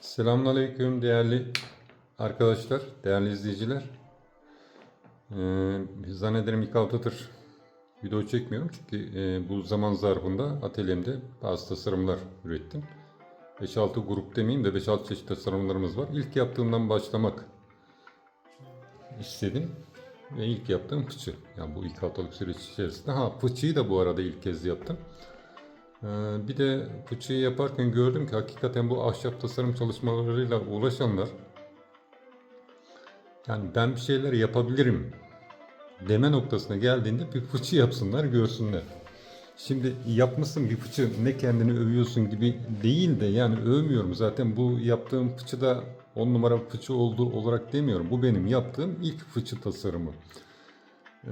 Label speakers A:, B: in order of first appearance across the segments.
A: Selamünaleyküm değerli arkadaşlar, değerli izleyiciler. Ee, zannederim ilk haftadır video çekmiyorum çünkü e, bu zaman zarfında atölyemde bazı tasarımlar ürettim. 5-6 grup demeyeyim de 5-6 çeşit tasarımlarımız var. İlk yaptığımdan başlamak istedim ve ilk yaptığım fıçı. Yani bu ilk haftalık süreç içerisinde. Ha fıçıyı da bu arada ilk kez yaptım. Ee, Bir de fıçıyı yaparken gördüm ki hakikaten bu ahşap tasarım çalışmalarıyla uğraşanlar yani ben bir şeyler yapabilirim deme noktasına geldiğinde bir fıçı yapsınlar görsünler. Şimdi yapmışsın bir fıçı ne kendini övüyorsun gibi değil de yani övmüyorum zaten bu yaptığım fıçı da on numara fıçı olduğu olarak demiyorum. Bu benim yaptığım ilk fıçı tasarımı. Ee,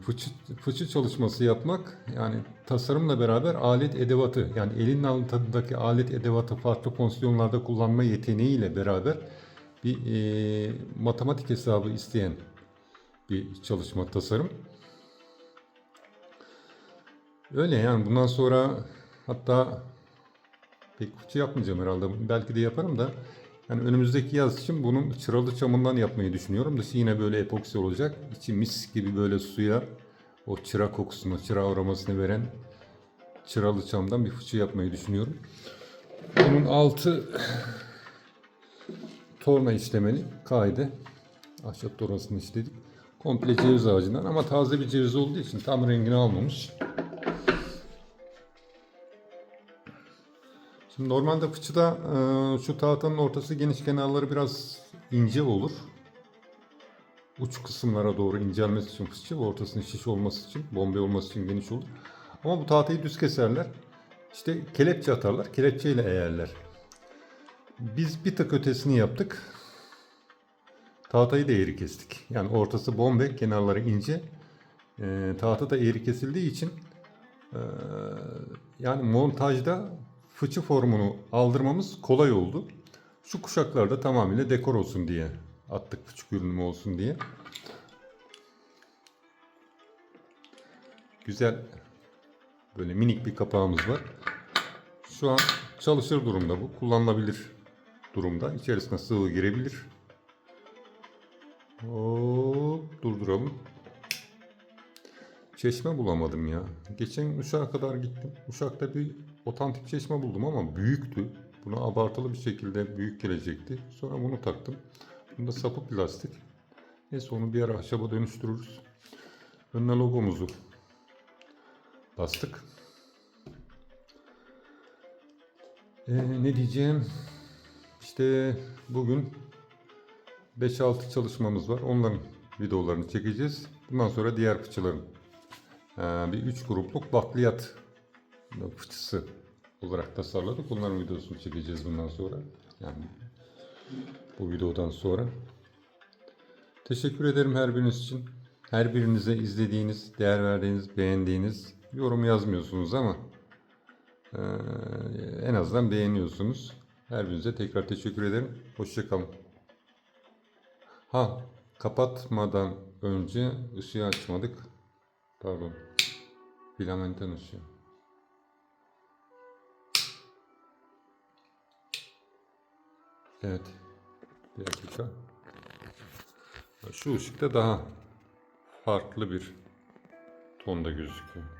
A: fıçı, fıçı çalışması yapmak yani tasarımla beraber alet edevatı yani elin altındaki alet edevatı farklı fonksiyonlarda kullanma yeteneğiyle beraber bir e, matematik hesabı isteyen bir çalışma tasarım. Öyle yani bundan sonra hatta pek fıçı yapmayacağım herhalde. Belki de yaparım da yani önümüzdeki yaz için bunun çıralı çamından yapmayı düşünüyorum. Dışı yine böyle epoksi olacak. İçi mis gibi böyle suya o çıra kokusunu, çıra aromasını veren çıralı çamdan bir fıçı yapmayı düşünüyorum. Bunun altı torna işlemeli kaide. Ahşap tornasını işledik. Komple ceviz ağacından ama taze bir ceviz olduğu için tam rengini almamış. Şimdi normalde fıçıda e, şu tahtanın ortası geniş kenarları biraz ince olur. Uç kısımlara doğru incelmesi için fıçı ve ortasının şiş olması için, bombe olması için geniş olur. Ama bu tahtayı düz keserler. İşte kelepçe atarlar, kelepçeyle eğerler. Biz bir tık ötesini yaptık. Tahtayı da eğri kestik. Yani ortası bombe, kenarları ince. E, tahta da eğri kesildiği için e, yani montajda fıçı formunu aldırmamız kolay oldu. Şu kuşaklarda tamamıyla dekor olsun diye attık fıçı görünümü olsun diye. Güzel böyle minik bir kapağımız var. Şu an çalışır durumda bu. Kullanılabilir durumda. İçerisine sıvı girebilir. Hop durduralım. Çeşme bulamadım ya. Geçen Uşak'a kadar gittim. Uşak'ta bir otantik çeşme buldum ama büyüktü. Buna abartılı bir şekilde büyük gelecekti. Sonra bunu taktım. Bunda sapı plastik. Neyse onu bir ara ahşaba dönüştürürüz. Önüne logomuzu bastık. Ee, ne diyeceğim? İşte bugün 5-6 çalışmamız var. Onların videolarını çekeceğiz. Bundan sonra diğer fıçıların bir 3 grupluk bakliyat fıçısı olarak tasarladık. Bunların videosunu çekeceğiz bundan sonra. Yani bu videodan sonra. Teşekkür ederim her biriniz için. Her birinize izlediğiniz, değer verdiğiniz, beğendiğiniz yorum yazmıyorsunuz ama ee, en azından beğeniyorsunuz. Her birinize tekrar teşekkür ederim. Hoşçakalın. Ha, kapatmadan önce ışığı açmadık. Pardon. Filamentten ışığı. Evet. Bir dakika. Şu ışıkta daha farklı bir tonda gözüküyor.